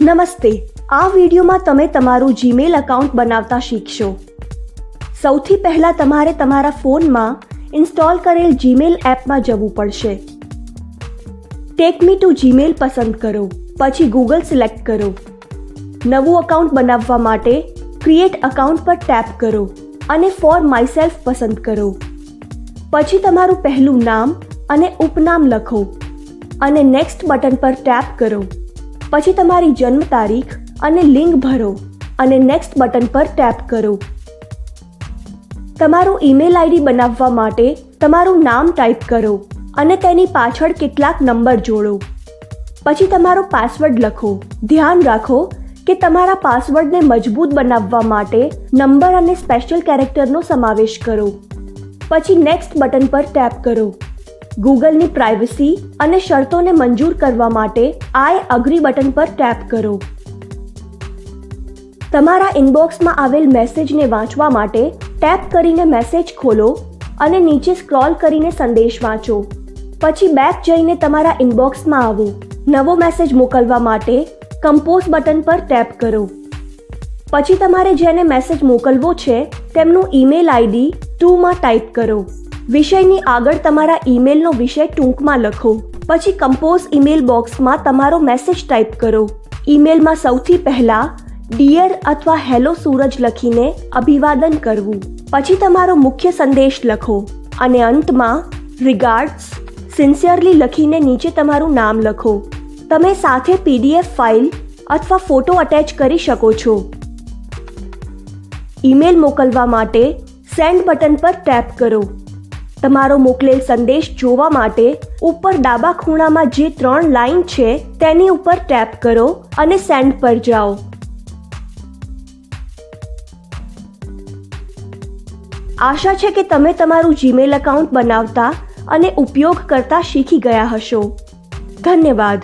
નમસ્તે. આ વિડીયોમાં તમે તમારું જીમેલ એકાઉન્ટ બનાવતા શીખશો. સૌથી પહેલાં તમારે તમારા ફોનમાં ઇન્સ્ટોલ કરેલ જીમેલ એપમાં જવું પડશે. ટેક મી ટુ જીમેલ પસંદ કરો. પછી ગૂગલ સિલેક્ટ કરો. નવું અકાઉન્ટ બનાવવા માટે ક્રિએટ અકાઉન્ટ પર ટેપ કરો અને ફોર માયસેલ્ફ પસંદ કરો. પછી તમારું પહેલું નામ અને ઉપનામ લખો અને નેક્સ્ટ બટન પર ટેપ કરો. પછી તમારી જન્મ તારીખ અને લિંક ભરો અને નેક્સ્ટ બટન પર ટેપ કરો. તમારું ઈમેલ આઈડી બનાવવા માટે તમારું નામ ટાઈપ કરો અને તેની પાછળ કેટલાક નંબર જોડો. પછી તમારો પાસવર્ડ લખો. ધ્યાન રાખો કે તમારા પાસવર્ડને મજબૂત બનાવવા માટે નંબર અને સ્પેશિયલ કેરેક્ટરનો સમાવેશ કરો. પછી નેક્સ્ટ બટન પર ટેપ કરો. ગૂગલની પ્રાઇવસી અને શરતોને મંજૂર કરવા માટે આઈ અગ્રી બટન પર ટેપ કરો. તમારા ઇનબોક્સમાં આવેલ મેસેજને વાંચવા માટે ટેપ કરીને મેસેજ ખોલો અને નીચે સ્ક્રોલ કરીને સંદેશ વાંચો. પછી બેક જઈને તમારા ઇનબોક્સમાં આવો. નવો મેસેજ મોકલવા માટે કમ્પોઝ બટન પર ટેપ કરો. પછી તમારે જેને મેસેજ મોકલવો છે તેમનું ઈમેલ આઈડી ટુમાં ટાઈપ કરો. વિષયની આગળ તમારા ઈમેલનો વિષય ટૂંકમાં લખો. પછી કમ્પોઝ ઈમેલ બોક્સમાં તમારો મેસેજ ટાઈપ કરો. ઈમેલમાં સૌથી પહેલા ડિયર અથવા હેલો સૂરજ લખીને અભિવાદન કરવું. પછી તમારો મુખ્ય સંદેશ લખો. અને અંતમાં રિગાર્ડ્સ સિન્સિયરલી લખીને નીચે તમારું નામ લખો. તમે સાથે પીડીએફ ફાઇલ અથવા ફોટો અટેચ કરી શકો છો. ઈમેલ મોકલવા માટે સેન્ડ બટન પર ટેપ કરો. તમારો મોકલેલ સંદેશ જોવા માટે ઉપર ડાબા ખૂણામાં જે ત્રણ લાઈન છે, તેની ઉપર ટેપ કરો અને સેન્ડ પર જાઓ. આશા છે કે તમે તમારું જીમેલ એકાઉન્ટ બનાવતા અને ઉપયોગ કરતા શીખી ગયા હશો. ધન્યવાદ.